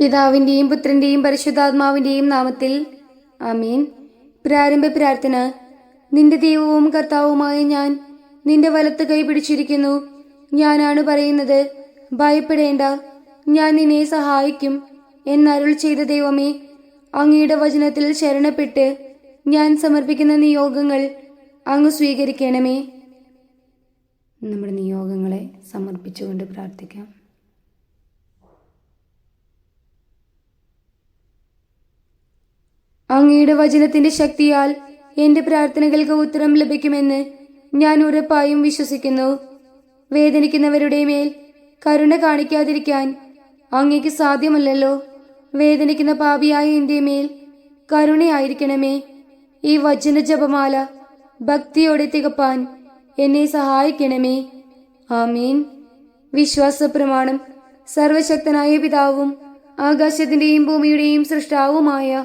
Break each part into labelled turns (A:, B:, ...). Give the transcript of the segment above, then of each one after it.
A: പിതാവിന്റെയും പുത്രന്റെയും പരിശുദ്ധാത്മാവിന്റെയും നാമത്തിൽ ആമീൻ. പ്രാരംഭ പ്രാർത്ഥന. നിന്റെ ദൈവവും കർത്താവുമായ ഞാൻ നിന്റെ വലത്ത് കൈ പിടിച്ചിരിക്കുന്നു. ഞാനാണ് പറയുന്നത് ഭയപ്പെടേണ്ട ഞാൻ നിന്നെ സഹായിക്കും എന്നരുൾ ചെയ്ത ദൈവമേ അങ്ങയുടെ വചനത്തിൽ ശരണപ്പെട്ട് ഞാൻ സമർപ്പിക്കുന്ന നിയോഗങ്ങൾ അങ്ങ് സ്വീകരിക്കണമേ. നമ്മുടെ നിയോഗങ്ങളെ സമർപ്പിച്ചുകൊണ്ട് പ്രാർത്ഥിക്കാം. അങ്ങയുടെ വചനത്തിന്റെ ശക്തിയാൽ എന്റെ പ്രാർത്ഥനകൾക്ക് ഉത്തരം ലഭിക്കുമെന്ന് ഞാൻ ഉറപ്പായും വിശ്വസിക്കുന്നു. വേദനിക്കുന്നവരുടെ മേൽ കരുണ കാണിക്കാതിരിക്കാൻ അങ്ങയ്ക്ക് സാധ്യമല്ലല്ലോ. വേദനിക്കുന്ന പാപിയായ എന്റെ മേൽ കരുണയായിരിക്കണമേ. ഈ വചന ജപമാല ഭക്തിയോടെ തികപ്പാൻ എന്നെ സഹായിക്കണമേ. ആമീൻ. വിശ്വാസ പ്രമാണം സർവശക്തനായ പിതാവും ആകാശത്തിന്റെയും ഭൂമിയുടെയും സൃഷ്ടാവുമായ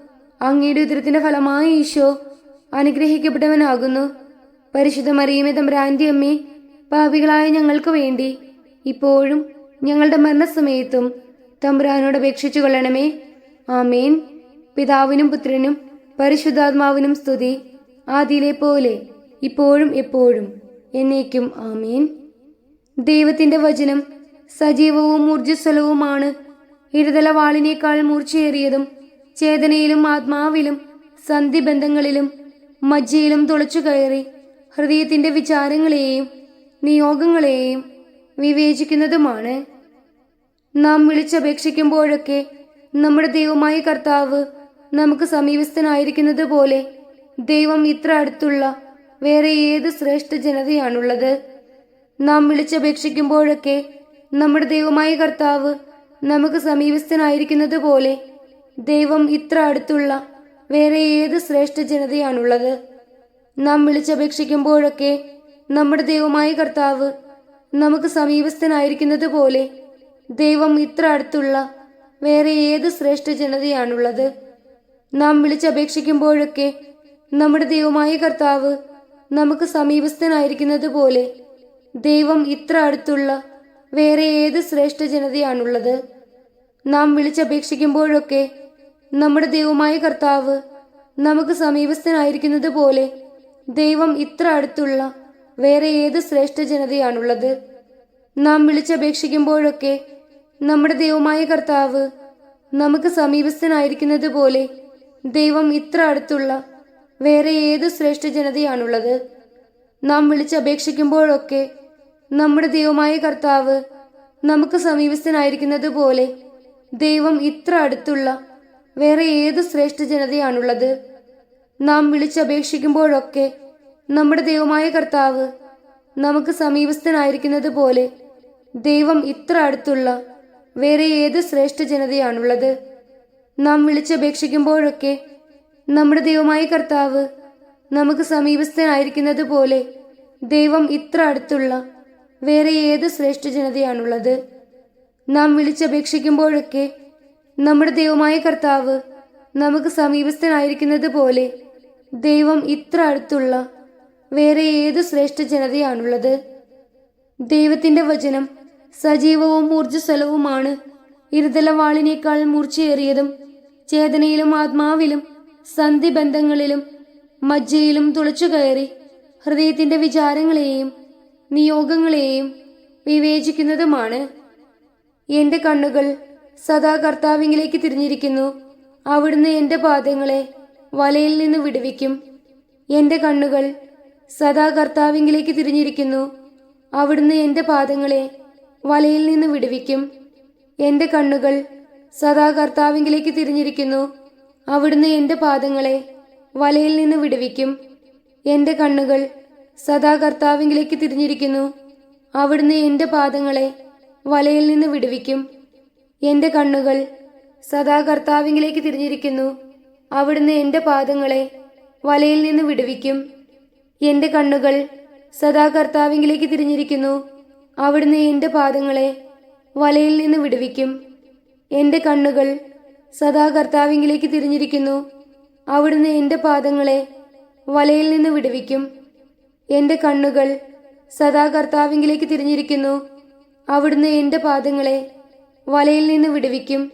A: അങ്ങയുടെ ഉദരത്തിന്റെ ഫലമായ ഈശോ അനുഗ്രഹിക്കപ്പെട്ടവനാകുന്നു. പരിശുദ്ധ മറിയമേ തമ്പ്രാന്റെ അമ്മേ പാപികളായ ഞങ്ങൾക്ക് വേണ്ടി ഇപ്പോഴും ഞങ്ങളുടെ മരണസമയത്തും തമ്പുരാനോട് അപേക്ഷിച്ചു കൊള്ളണമേ. ആമേൻ. പിതാവിനും പുത്രനും പരിശുദ്ധാത്മാവിനും സ്തുതി ആദിയിലെ പോലെ ഇപ്പോഴും എപ്പോഴും എന്നേക്കും ആമേൻ. ദൈവത്തിന്റെ വചനം സജീവവും ഊർജസ്വലവുമാണ്. ഇരുതല വാളിനേക്കാൾ മൂർച്ചയേറിയതും ചേതനയിലും ആത്മാവിലും സന്ധിബന്ധങ്ങളിലും മജ്ജയിലും തുളച്ചു കയറി ഹൃദയത്തിന്റെ വിചാരങ്ങളെയും നിയോഗങ്ങളെയും വിവേചിക്കുന്നതുമാണ്. നാം വിളിച്ചപേക്ഷിക്കുമ്പോഴൊക്കെ നമ്മുടെ ദൈവമായ കർത്താവ് നമുക്ക് സമീപസ്ഥനായിരിക്കുന്നത് പോലെ ദൈവം ഇത്ര അടുത്തുള്ള വേറെ ഏത് ശ്രേഷ്ഠ ജനതയാണുള്ളത്? നാം വിളിച്ചപേക്ഷിക്കുമ്പോഴൊക്കെ നമ്മുടെ ദൈവമായ കർത്താവ് നമുക്ക് സമീപസ്ഥനായിരിക്കുന്നത് പോലെ ദൈവം ഇത്ര അടുത്തുള്ള വേറെ ഏത് ശ്രേഷ്ഠ ജനതയാണുള്ളത്? നാം വിളിച്ചപേക്ഷിക്കുമ്പോഴൊക്കെ നമ്മുടെ ദൈവമായ കർത്താവ് നമുക്ക് സമീപസ്ഥനായിരിക്കുന്നത് പോലെ ദൈവം ഇത്ര അടുത്തുള്ള വേറെ ഏത് ശ്രേഷ്ഠ ജനതയാണുള്ളത്? നാം വിളിച്ചപേക്ഷിക്കുമ്പോഴൊക്കെ നമ്മുടെ ദൈവമായ കർത്താവ് നമുക്ക് സമീപസ്ഥനായിരിക്കുന്നത് പോലെ ദൈവം ഇത്ര അടുത്തുള്ള വേറെ ഏത് ശ്രേഷ്ഠ ജനതയാണുള്ളത്? നാം വിളിച്ചപേക്ഷിക്കുമ്പോഴൊക്കെ നമ്മുടെ ദൈവമായ കർത്താവ് നമുക്ക് സമീപസ്ഥനായിരിക്കുന്നത് പോലെ ദൈവം ഇത്ര അടുത്തുള്ള വേറെ ഏത് ശ്രേഷ്ഠ ജനതയാണുള്ളത്? നാം വിളിച്ചപേക്ഷിക്കുമ്പോഴൊക്കെ നമ്മുടെ ദൈവമായ കർത്താവ് നമുക്ക് സമീപസ്ഥനായിരിക്കുന്നത് പോലെ ദൈവം ഇത്ര അടുത്തുള്ള വേറെ ഏത് ശ്രേഷ്ഠ ജനതയാണുള്ളത്? നാം വിളിച്ചപേക്ഷിക്കുമ്പോഴൊക്കെ നമ്മുടെ ദൈവമായ കർത്താവ് നമുക്ക് സമീപസ്ഥനായിരിക്കുന്നത് പോലെ ദൈവം ഇത്ര അടുത്തുള്ള വേറെ ഏത് ശ്രേഷ്ഠ ജനതയാണുള്ളത്? നാം വിളിച്ചപേക്ഷിക്കുമ്പോഴൊക്കെ നമ്മുടെ ദൈവമായ കർത്താവ് നമുക്ക് സമീപസ്ഥനായിരിക്കുന്നത് പോലെ ദൈവം ഇത്ര അടുത്തുള്ള വേറെ ഏത് ശ്രേഷ്ഠ ജനതയാണുള്ളത്? നാം വിളിച്ചപേക്ഷിക്കുമ്പോഴൊക്കെ നമ്മുടെ ദൈവമായ കർത്താവ് നമുക്ക് സമീപസ്ഥനായിരിക്കുന്നത് പോലെ ദൈവം ഇത്ര അടുത്തുള്ള വേറെ ഏത് ശ്രേഷ്ഠ ജനതയാണുള്ളത്? നാം വിളിച്ചപേക്ഷിക്കുമ്പോഴൊക്കെ നമ്മുടെ ദൈവമായ കർത്താവ് നമുക്ക് സമീപസ്ഥനായിരിക്കുന്നത് പോലെ ദൈവം ഇത്ര അടുത്തുള്ള വേറെ ഏതു ശ്രേഷ്ഠ ജനതയാണുള്ളത്? ദൈവത്തിന്റെ വചനം സജീവവും ഊർജസ്വലവുമാണ്. ഇരുതലവാളിനേക്കാൾ മൂർച്ചയേറിയതും ചേതനയിലും ആത്മാവിലും സന്ധിബന്ധങ്ങളിലും മജ്ജയിലും തുളച്ചു കയറി ഹൃദയത്തിന്റെ വിചാരങ്ങളെയും നിയോഗങ്ങളെയും വിവേചിക്കുന്നതുമാണ്. എന്റെ കണ്ണുകൾ സദാ കർത്താവിങ്കിലേക്ക് തിരിഞ്ഞിരിക്കുന്നു. അവിടുന്ന് എന്റെ പാദങ്ങളെ വലയിൽ നിന്ന് വിടുവിക്കും. എന്റെ കണ്ണുകൾ സദാ കർത്താവിങ്കിലേക്ക് തിരിഞ്ഞിരിക്കുന്നു. അവിടുന്ന് എന്റെ പാദങ്ങളെ വലയിൽ നിന്ന് വിടുവിക്കും. എന്റെ കണ്ണുകൾ സദാ കർത്താവിങ്കിലേക്ക് തിരിഞ്ഞിരിക്കുന്നു. അവിടുന്ന് എന്റെ പാദങ്ങളെ വലയിൽ നിന്ന് വിടുവിക്കും. എന്റെ കണ്ണുകൾ സദാ കർത്താവിങ്കിലേക്ക് തിരിഞ്ഞിരിക്കുന്നു. അവിടുന്ന് എന്റെ പാദങ്ങളെ വലയിൽ നിന്ന് വിടുവിക്കും. എന്റെ കണ്ണുകൾ സദാ കർത്താവിങ്കിലേക്ക് തിരിഞ്ഞിരിക്കുന്നു. അവിടുന്ന് എന്റെ പാദങ്ങളെ വലയിൽ നിന്ന് വിടുവിക്കും. എന്റെ കണ്ണുകൾ സദാ കർത്താവിങ്കിലേക്ക് തിരിഞ്ഞിരിക്കുന്നു. അവിടുന്ന് എന്റെ പാദങ്ങളെ വലയിൽ നിന്ന് വിടുവിക്കും. എന്റെ കണ്ണുകൾ സദാ കർത്താവിങ്കിലേക്ക് തിരിഞ്ഞിരിക്കുന്നു. അവിടുന്ന് എന്റെ പാദങ്ങളെ വലയിൽ നിന്ന് വിടുവിക്കും. എന്റെ കണ്ണുകൾ സദാ കർത്താവിങ്കിലേക്ക് തിരിഞ്ഞിരിക്കുന്നു. അവിടുന്ന് എന്റെ പാദങ്ങളെ വലയിൽ നിന്ന് വിടുവിക്കും.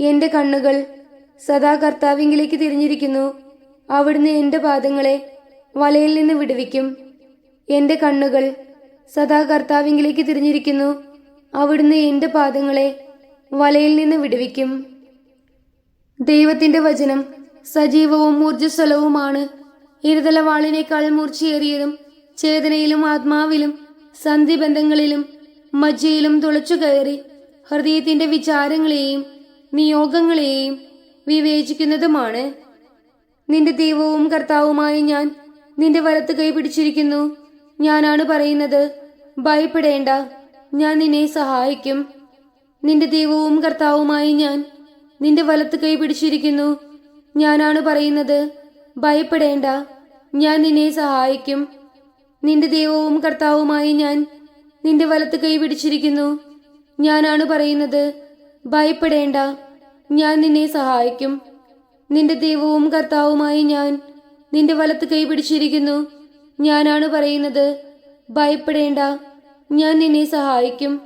A: എന്റെ കണ്ണുകൾ സദാ കർത്താവിങ്കിലേക്ക് തിരിഞ്ഞിരിക്കുന്നു. അവിടുന്ന് എന്റെ പാദങ്ങളെ വലയിൽ നിന്ന് വിടുവിക്കും. എന്റെ കണ്ണുകൾ സദാ കർത്താവിങ്കിലേക്ക് തിരിഞ്ഞിരിക്കുന്നു. അവിടുന്ന് എന്റെ പാദങ്ങളെ വലയിൽ നിന്ന് വിടുവിക്കും. ദൈവത്തിന്റെ വചനം സജീവവും ഊർജസ്വലവുമാണ്. ഇരുതലവാളിനേക്കാൾ മൂർച്ചയേറിയതും ചേതനയിലും ആത്മാവിലും സന്ധിബന്ധങ്ങളിലും മജ്ജയിലും തുളച്ചു കയറി ഹൃദയത്തിന്റെ വിചാരങ്ങളെയും നിയോഗങ്ങളെയും വിവേചിക്കുന്നതുമാണ്. നിന്റെ ദൈവവും കർത്താവുമായ ഞാൻ നിന്റെ വലത്ത് കൈ പിടിച്ചിരിക്കുന്നു. ഞാനാണ് പറയുന്നത് ഭയപ്പെടേണ്ട ഞാൻ നിന്നെ സഹായിക്കും. നിന്റെ ദൈവവും കർത്താവുമായി ഞാൻ നിന്റെ വലത്ത് കൈ പിടിച്ചിരിക്കുന്നു. ഞാനാണ് പറയുന്നത് ഭയപ്പെടേണ്ട ഞാൻ നിന്നെ സഹായിക്കും. നിന്റെ ദൈവവും കർത്താവുമായി ഞാൻ നിന്റെ വലത്ത് കൈ പിടിച്ചിരിക്കുന്നു. ഞാനാണ് പറയുന്നത്. ഭയപ്പെടേണ്ട. ഞാൻ നിന്നെ സഹായിക്കും. നിന്റെ ദൈവവും കർത്താവുമായി ഞാൻ നിന്റെ വലത്ത് കൈ പിടിച്ചിരിക്കുന്നു. ഞാനാണ് പറയുന്നത്. ഭയപ്പെടേണ്ട. ഞാൻ നിന്നെ സഹായിക്കും.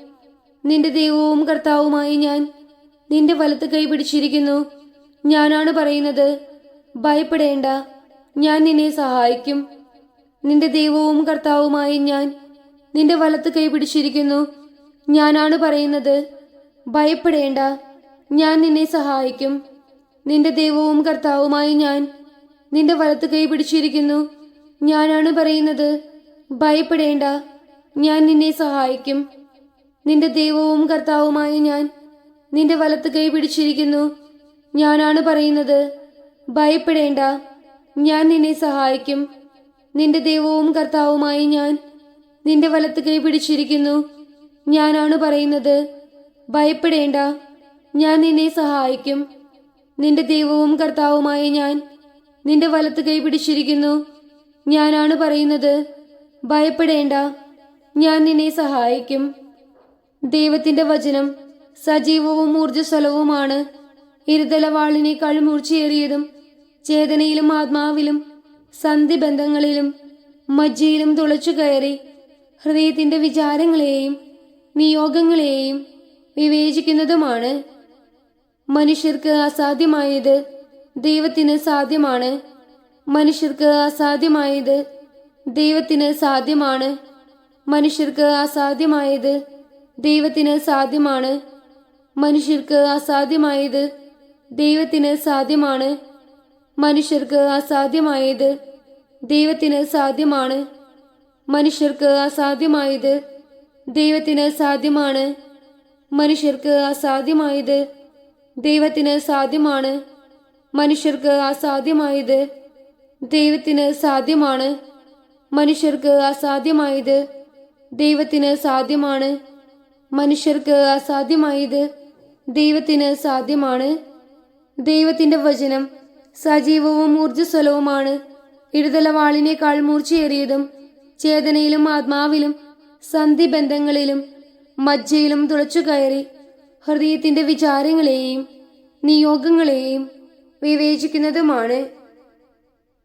A: നിന്റെ ദൈവവും കർത്താവുമായി ഞാൻ നിന്റെ വലത്ത് കൈ പിടിച്ചിരിക്കുന്നു. ഞാനാണ് പറയുന്നത്. ഭയപ്പെടേണ്ട. ഞാൻ നിന്നെ സഹായിക്കും. നിന്റെ ദൈവവും കർത്താവുമായി ഞാൻ നിന്റെ വലത്ത് കൈ പിടിച്ചിരിക്കുന്നു. ഞാനാണ് പറയുന്നത്. ഭയപ്പെടേണ്ട. ഞാൻ നിന്നെ സഹായിക്കും. നിന്റെ ദൈവവും കർത്താവുമായി ഞാൻ നിന്റെ വലത്ത് കൈ പിടിച്ചിരിക്കുന്നു. ഞാനാണ് പറയുന്നത്. ഭയപ്പെടേണ്ട. ഞാൻ നിന്നെ സഹായിക്കും. നിന്റെ ദൈവവും കർത്താവുമായി ഞാൻ നിന്റെ വലത്ത് കൈ പിടിച്ചിരിക്കുന്നു. ഞാനാണ് പറയുന്നത്. ഭയപ്പെടേണ്ട. ഞാൻ നിന്നെ സഹായിക്കും. നിന്റെ ദൈവവും കർത്താവുമായി ഞാൻ നിന്റെ വലത്ത് കൈ പിടിച്ചിരിക്കുന്നു. ഞാനാണ് പറയുന്നത്. ഭയപ്പെടേണ്ട. ഞാൻ നിന്നെ സഹായിക്കും. നിന്റെ ദൈവവും കർത്താവുമായ ഞാൻ നിന്റെ വലത്ത് കൈ പിടിച്ചിരിക്കുന്നു. ഞാനാണ് പറയുന്നത്. ഭയപ്പെടേണ്ട. ഞാൻ നിന്നെ സഹായിക്കും. ദൈവത്തിന്റെ വചനം സജീവവും ഊർജസ്വലവുമാണ്. ഇരുതലവാളിനേക്കാൾ മൂർച്ചയേറിയതും ചേതനയിലും ആത്മാവിലും സന്ധിബന്ധങ്ങളിലും മജ്ജയിലും തുളച്ചു കയറി ഹൃദയത്തിന്റെ വിചാരങ്ങളെയും നിയോഗങ്ങളെയും വിവേചിക്കുന്നതുമാണ്. മനുഷ്യർക്ക് അസാധ്യമായത് ദൈവത്തിന് സാധ്യമാണ്. മനുഷ്യർക്ക് അസാധ്യമായത് ദൈവത്തിന് സാധ്യമാണ്. മനുഷ്യർക്ക് അസാധ്യമായത് ദൈവത്തിന് സാധ്യമാണ്. മനുഷ്യർക്ക് അസാധ്യമായത് ദൈവത്തിന് സാധ്യമാണ്. മനുഷ്യർക്ക് അസാധ്യമായത് ദൈവത്തിന് സാധ്യമാണ്. മനുഷ്യർക്ക് അസാധ്യമായത് ദൈവത്തിന് സാധ്യമാണ്. മനുഷ്യർക്ക് അസാധ്യമായത് ദൈവത്തിന് സാധ്യമാണ്. മനുഷ്യർക്ക് അസാധ്യമായത് ദൈവത്തിന് സാധ്യമാണ്. മനുഷ്യർക്ക് അസാധ്യമായത് ദൈവത്തിന് സാധ്യമാണ്. മനുഷ്യർക്ക് അസാധ്യമായത് ദൈവത്തിന് സാധ്യമാണ്. ദൈവത്തിന്റെ വചനം സജീവവും ഊർജസ്വലവുമാണ്. ഇടതലവാളിനേക്കാൾ മൂർച്ചയേറിയതും ചേതനയിലും ആത്മാവിലും സന്ധിബന്ധങ്ങളിലും മജ്ജയിലും തുളച്ചു കയറി ഹൃദയത്തിന്റെ വിചാരങ്ങളെയും നിയോഗങ്ങളെയും വിവേചിക്കുന്നതുമാണ്.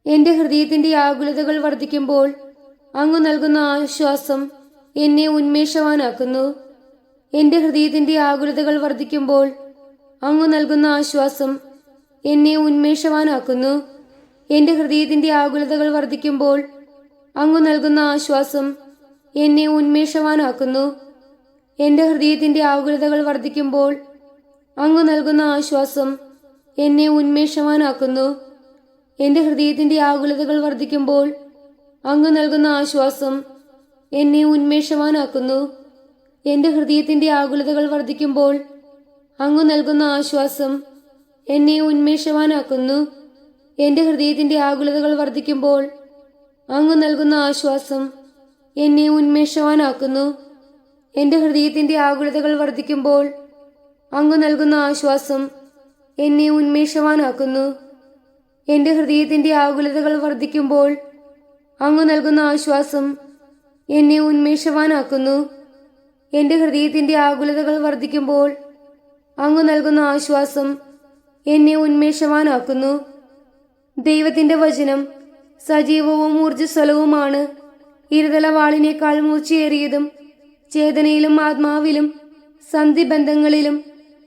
A: എന്റെ ഹൃദയത്തിന്റെ ആകുലതകൾ വർദ്ധിക്കുമ്പോൾ അങ്ങ് നൽകുന്ന ആശ്വാസം എന്നെ ഉന്മേഷവാനാക്കുന്നു. എന്റെ ഹൃദയത്തിന്റെ ആകുലതകൾ വർദ്ധിക്കുമ്പോൾ അങ്ങ് നൽകുന്ന ആശ്വാസം എന്നെ ഉന്മേഷവാനാക്കുന്നു. എന്റെ ഹൃദയത്തിന്റെ ആകുലതകൾ വർദ്ധിക്കുമ്പോൾ അങ്ങ് നൽകുന്ന ആശ്വാസം എന്നെ ഉന്മേഷവാനാക്കുന്നു. എന്റെ ഹൃദയത്തിന്റെ ആകുലതകൾ വർദ്ധിക്കുമ്പോൾ അങ്ങ് നൽകുന്ന ആശ്വാസം എന്നെ ഉന്മേഷവാനാക്കുന്നു. എന്റെ ഹൃദയത്തിന്റെ ആകുലതകൾ വർദ്ധിക്കുമ്പോൾ അങ്ങ് നൽകുന്ന ആശ്വാസം എന്നെ ഉന്മേഷവാനാക്കുന്നു. എന്റെ ഹൃദയത്തിന്റെ ആകുലതകൾ വർദ്ധിക്കുമ്പോൾ അങ്ങ് നൽകുന്ന ആശ്വാസം എന്നെ ഉന്മേഷവാനാക്കുന്നു. എന്റെ ഹൃദയത്തിന്റെ ആകുലതകൾ വർദ്ധിക്കുമ്പോൾ അങ്ങ് നൽകുന്ന ആശ്വാസം എന്നെ ഉന്മേഷവാനാക്കുന്നു. എന്റെ ഹൃദയത്തിന്റെ ആകുലതകൾ വർദ്ധിക്കുമ്പോൾ അങ്ങ് നൽകുന്ന ആശ്വാസം എന്നെ ഉന്മേഷവാനാക്കുന്നു. എന്റെ ഹൃദയത്തിന്റെ ആകുലതകൾ വർദ്ധിക്കുമ്പോൾ അങ്ങ് നൽകുന്ന ആശ്വാസം എന്നെ ഉന്മേഷവാനാക്കുന്നു. എന്റെ ഹൃദയത്തിന്റെ ആകുലതകൾ വർദ്ധിക്കുമ്പോൾ അങ്ങ് നൽകുന്ന ആശ്വാസം എന്നെ ഉന്മേഷവാനാക്കുന്നു. ദൈവത്തിന്റെ വചനം സജീവവും ഊർജസ്വലവുമാണ്. ഇരുതല വാളിനേക്കാൾ മൂർച്ചയേറിയതും ചേതനയിലും ആത്മാവിലും സന്ധിബന്ധങ്ങളിലും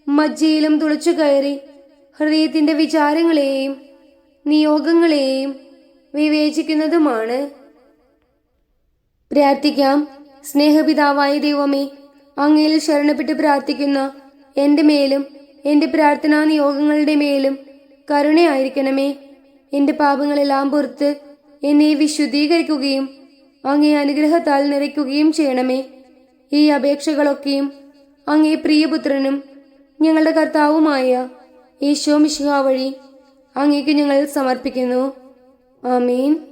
A: മജ്ജയിലും തുളച്ചു കയറി ഹൃദയത്തിന്റെ വിചാരങ്ങളെയും നിയോഗങ്ങളെയും വിവേചിക്കുന്നതുമാണ്. പ്രാർത്ഥിക്കാം. സ്നേഹപിതാവായ ദൈവമേ അങ്ങയിൽ ശരണപ്പെട്ട് പ്രാർത്ഥിക്കുന്ന എന്റെ മേലും എന്റെ പ്രാർത്ഥനാ നിയോഗങ്ങളുടെ മേലും കരുണയായിരിക്കണമേ. എന്റെ പാപങ്ങളെല്ലാം പുറത്ത് എന്നെ വിശുദ്ധീകരിക്കുകയും അങ്ങേ അനുഗ്രഹത്താൽ നിറയ്ക്കുകയും ചെയ്യണമേ. ഈ അപേക്ഷകളൊക്കെയും അങ്ങേ പ്രിയപുത്രനും ഞങ്ങളുടെ കർത്താവുമായ ഈശോ മിശിഹ വഴി അങ്ങേക്ക് ഞങ്ങൾ സമർപ്പിക്കുന്നു. ആമീൻ.